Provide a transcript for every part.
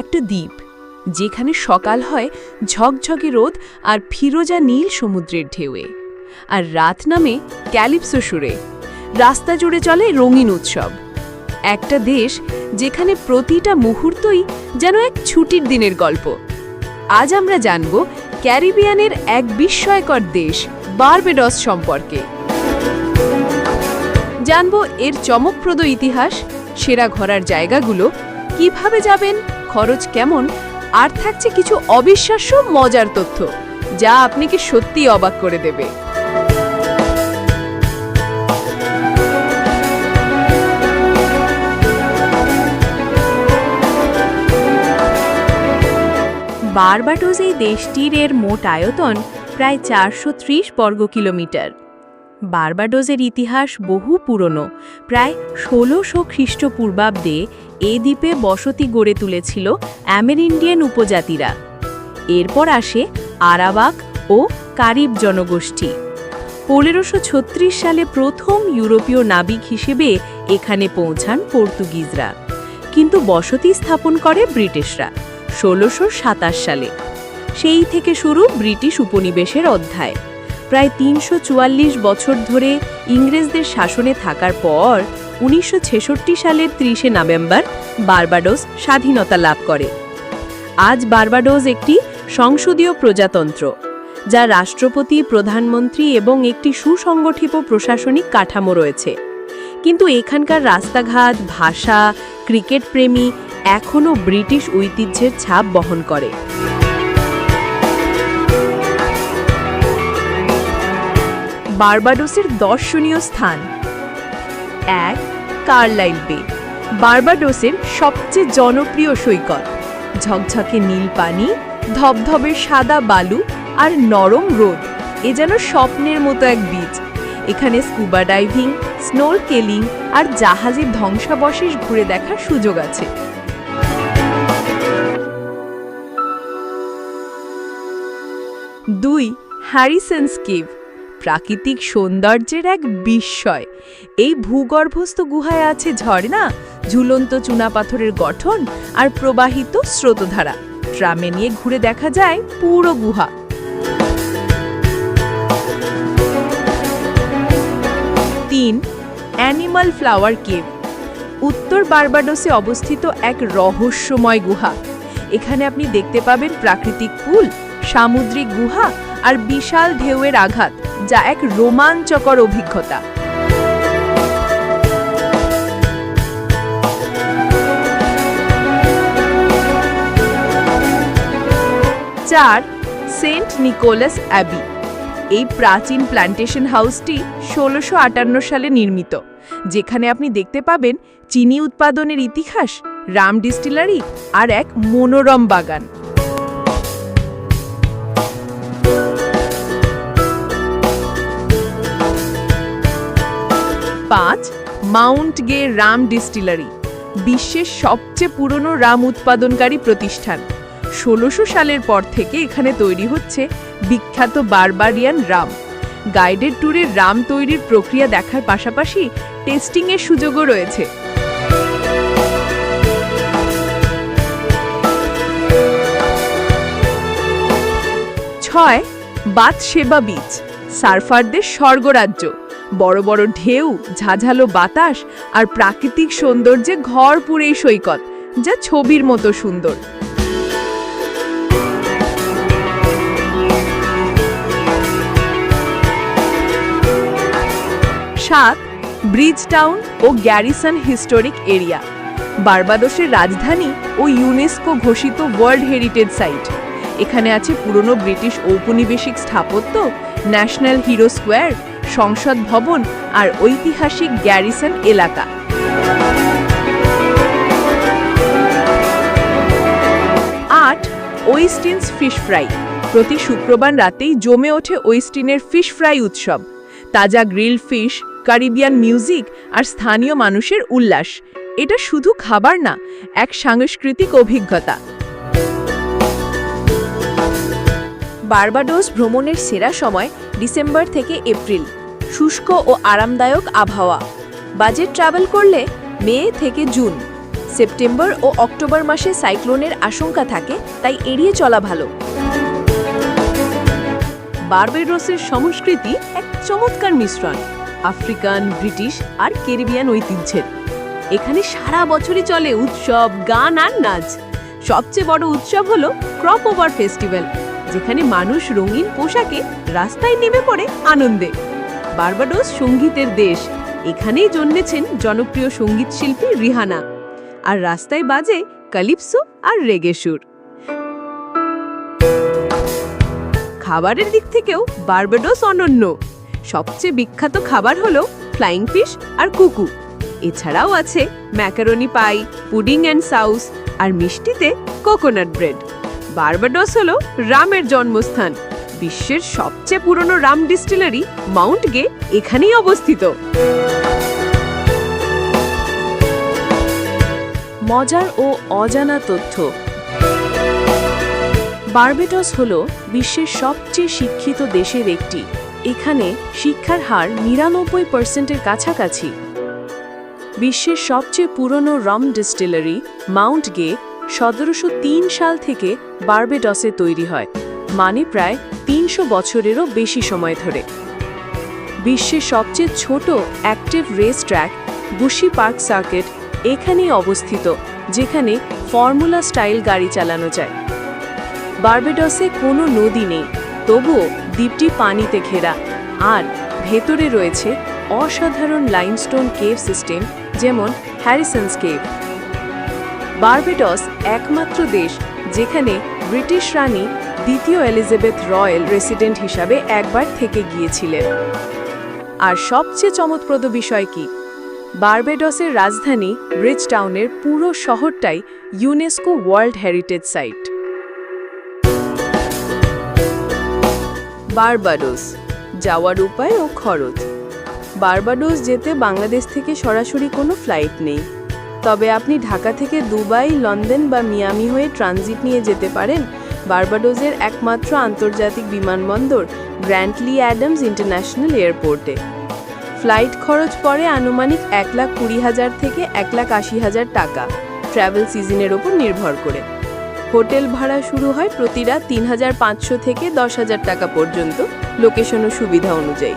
একটা দ্বীপ, যেখানে সকাল হয় ঝকঝকে রোদ আর ফিরোজা নীল সমুদ্রের ঢেউয়ে। আর রাত নামে ক্যালিপসো সুরে, রাস্তা জুড়ে চলে রঙিন উৎসব। একটা দেশ যেখানে প্রতিটা মুহূর্তই যেন এক ছুটির দিনের গল্প। আজ আমরা জানব ক্যারিবিয়ানের এক বিস্ময়কর দেশ, বারবেডস সম্পর্কে। জানব এর চমকপ্রদ ইতিহাস, সেরা ঘোরার জায়গাগুলো কীভাবে যাবেন, খরচ কেমন, আর থাকছে কিছু অবিশ্বাস্য, মজার তথ্য, যা আপনাকে সত্যি অবাক করে দেবে। বারবাটোস এই দেশটির এর মোট আয়তন প্রায় চারশো ত্রিশ বর্গ কিলোমিটার বারবাডোজের ইতিহাস বহু পুরনো। প্রায় ষোলোশো খ্রিস্টপূর্বাব্দে এ দ্বীপে বসতি গড়ে তুলেছিল অ্যামেরিন্ডিয়ান উপজাতিরা। এরপর আসে আরাবাক ও কারিব জনগোষ্ঠী। পনেরোশো সালে প্রথম ইউরোপীয় নাবিক হিসেবে এখানে পৌঁছান পর্তুগিজরা। কিন্তু বসতি স্থাপন করে ব্রিটিশরা ষোলোশো সালে। সেই থেকে শুরু ব্রিটিশ উপনিবেশের অধ্যায়। প্রায় তিনশো চুয়াল্লিশ বছর ধরে ইংরেজদের শাসনে থাকার পর উনিশশো ছেষট্টি সালের ত্রিশে নভেম্বর বারবাডোস স্বাধীনতা লাভ করে। আজ বারবাডোস একটি সংসদীয় প্রজাতন্ত্র, যা রাষ্ট্রপতি, প্রধানমন্ত্রী এবং একটি সুসংগঠিত প্রশাসনিক কাঠামো রয়েছে। কিন্তু এখানকার রাস্তাঘাট, ভাষা ক্রিকেট প্রেমী এখনও ব্রিটিশ ঐতিহ্যের ছাপ বহন করে। বারবাডোসের দর্শনীয় স্থান। এক, কার্লাইল বে। বার্বাডোসের সবচেয়ে জনপ্রিয় সৈকত। ঝকঝকে নীল পানি, ধবধবে সাদা বালু আর নরম রোদ। এ যেন স্বপ্নের মতো এক বীচ। এখানে স্কুবা ডাইভিং স্নোর কেলিং আর জাহাজের ধ্বংসাবশেষ ঘুরে দেখার সুযোগ আছে। দুই, হ্যারিসন্স কেভ। প্রাকৃতিক সৌন্দর্যের এক বিস্ময়। এই ভূগর্ভস্থ গুহায় আছে ঝর্ণা, ঝুলন্ত চুনাপাথরের গঠন আর প্রবাহিত স্রোতধারা। ট্রামে নিয়ে ঘুরে দেখা যায় পুরো গুহা। তিন, অ্যানিমাল ফ্লাওয়ার কেভ। উত্তর বারবাডোসে অবস্থিত এক রহস্যময় গুহা। এখানে আপনি দেখতে পাবেন প্রাকৃতিক ফুল, সামুদ্রিক গুহা আর বিশাল ঢেউয়ের আঘাত, যা এক রোমাঞ্চকর অভিজ্ঞতা। চার, সেন্ট নিকোলাস অ্যাবি। এই প্রাচীন প্ল্যান্টেশন হাউসটি ষোলোশো আটান্ন সালে নির্মিত, যেখানে আপনি দেখতে পাবেন চিনি উৎপাদনের ইতিহাস, রাম ডিস্টিলারি আর এক মনোরম বাগান। পাঁচ, মাউন্ট গে রাম ডিস্টিলারি, বিশ্বের সবচেয়ে পুরনো রাম উৎপাদনকারী প্রতিষ্ঠান। ষোলোশো সালের পর থেকে এখানে তৈরি হচ্ছে বিখ্যাত বারবারিয়ান রাম। গাইডেড ট্যুরে রাম তৈরির প্রক্রিয়া দেখার পাশাপাশি টেস্টিংয়ের সুযোগও রয়েছে। ছয় বাতসেবা বিচ, সার্ফারদের স্বর্গরাজ্য। বড় বড় ঢেউ, ঝাঝালো বাতাস আর প্রাকৃতিক সৌন্দর্যে ঘর পুরেই সৈকত, যা ছবির মতো সুন্দর। সাত ব্রিজ টাউন ও গ্যারিসন হিস্টোরিক এরিয়া বার্বাদোসের রাজধানী ও ইউনেস্কো ঘোষিত ওয়ার্ল্ড হেরিটেজ সাইট। এখানে আছে পুরনো ব্রিটিশ ঔপনিবেশিক স্থাপত্য, ন্যাশনাল হিরো স্কোয়ার সংসদ ভবন আর ঐতিহাসিক গ্যারিসন এলাকা। আট ওয়েস্টিনস ফিশ ফ্রাই। প্রতি শুক্রবার রাতেই জমে ওঠে ওয়েস্টিনের ফিশ ফ্রাই উৎসব। তাজা গ্রিল ফিশ, কারিবিয়ান মিউজিক আর স্থানীয় মানুষের উল্লাস। এটা শুধু খাবার না, এক সাংস্কৃতিক অভিজ্ঞতা। বার্বাডোস ভ্রমণের সেরা সময় ডিসেম্বর থেকে এপ্রিল। শুষ্ক ও আরামদায়ক আবহাওয়া। বাজেট ট্রাভেল করলে মে থেকে জুন। সেপ্টেম্বর ও অক্টোবর মাসে সাইক্লোনের আশঙ্কা থাকে, তাই এড়িয়ে চলা ভালো। বার্বেডোসের সংস্কৃতি এক চমৎকার মিশ্রণ। আফ্রিকান, ব্রিটিশ আর ক্যারিবিয়ান ঐতিহ্যের। এখানে সারা বছরই চলে উৎসব, গান আর নাচ। সবচেয়ে বড় উৎসব হলো ক্রপ ওভার ফেস্টিভ্যাল। যেখানে মানুষ রঙিন পোশাকে রাস্তায় নেমে পড়ে আনন্দে। বার্বাডোস সঙ্গীতের দেশ। এখানেই জন্মেছেন জনপ্রিয় সংগীত শিল্পী রিহানা। আর রাস্তায় বাজে কালিপসো আর রেগে সুর। খাবারের দিক থেকেও বার্বাডোস অনন্য। সবচেয়ে বিখ্যাত খাবার হলো ফ্লাইং ফিশ আর কুকু। এছাড়াও আছে macaroni pie, pudding and sauce আর মিষ্টিতে কোকোনাট ব্রেড। বার্বাডোস হলো রামের জন্মস্থান, বিশ্বের সবচেয়ে পুরনো রাম ডিস্টিলারি মাউন্ট গে এখানেই অবস্থিত। মজার ও অজানা তথ্য। বার্বেডস হল বিশ্বের সবচেয়ে শিক্ষিত দেশের একটি। এখানে শিক্ষার হার নিরানব্বই পার্সেন্টের কাছাকাছি। বিশ্বের সবচেয়ে পুরনো রম ডিস্টিলারি মাউন্ট গে সতেরোশো তিন সাল থেকে বার্বেডসে তৈরি হয় মানে প্রায় তিনশো বছরেরও বেশি সময় ধরে। বিশ্বের সবচেয়ে ছোট active race track Bushy Park circuit এখানেই অবস্থিত, যেখানে ফর্মুলা স্টাইল গাড়ি চালানো যায়। বার্বেডসে কোনো নদী নেই, তবুও দ্বীপটি পানিতে ঘেরা। আর ভেতরে রয়েছে অসাধারণ লাইমস্টোন কেভ সিস্টেম যেমন হ্যারিসন্স কেভ বার্বেডস একমাত্র দেশ যেখানে ব্রিটিশ রানী দ্বিতীয় এলিজাবেথ রয়্যাল রেসিডেন্ট হিসাবে একবার থেকে গিয়েছিলেন। আর সবচেয়ে চমৎপ্রদ বিষয় কি? বার্বেডসের রাজধানী ব্রিজ টাউনের পুরো শহরটাই UNESCO world heritage site. Barbados, যাওয়ার উপায় ও খরচ। বার্বাডোস যেতে বাংলাদেশ থেকে সরাসরি কোনো ফ্লাইট নেই। তবে আপনি ঢাকা থেকে দুবাই, লন্ডন বা মিয়ামি হয়ে ট্রানজিট নিয়ে যেতে পারেন। বার্বাডোজের একমাত্র আন্তর্জাতিক বিমানবন্দর গ্র্যান্টলি অ্যাডামস ইন্টারন্যাশনাল এয়ারপোর্টে। ফ্লাইট খরচ পড়ে আনুমানিক এক লাখ কুড়ি হাজার থেকে এক লাখ আশি হাজার টাকা। ট্রাভেল সিজনের ওপর নির্ভর করে। হোটেল ভাড়া শুরু হয় প্রতি রাত তিন হাজার পাঁচশো থেকে দশ হাজার টাকা পর্যন্ত, লোকেশন ও সুবিধা অনুযায়ী।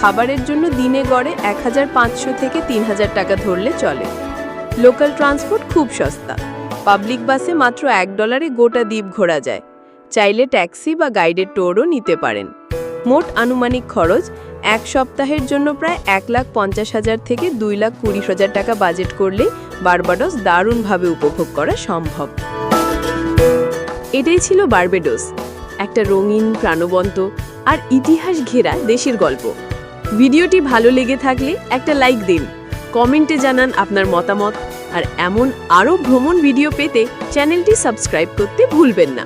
খাবারের জন্য দিনে গড়ে এক হাজার পাঁচশো থেকে তিন হাজার টাকা ধরলে চলে। লোকাল ট্রান্সপোর্ট খুব সস্তা। পাবলিক বাসে মাত্র এক ডলারে গোটা দ্বীপ ঘোরা যায়। চাইলে ট্যাক্সি বা গাইডেড টোরও নিতে পারেন। মোট আনুমানিক খরচ এক সপ্তাহের জন্য প্রায় এক লাখ পঞ্চাশ হাজার থেকে দুই লাখ কুড়ি হাজার টাকা বাজেট করলে বারবাডোস দারুণভাবে উপভোগ করা সম্ভব। এটাই ছিল বার্বেডোস একটা রঙিন, প্রাণবন্ত আর ইতিহাস ঘেরা দেশের গল্প। ভিডিওটি ভালো লেগে থাকলে একটা লাইক দিন। কমেন্টে জানান আপনার মতামত। আর এমন আরও ভ্রমণ ভিডিও পেতে চ্যানেলটি সাবস্ক্রাইব করতে ভুলবেন না।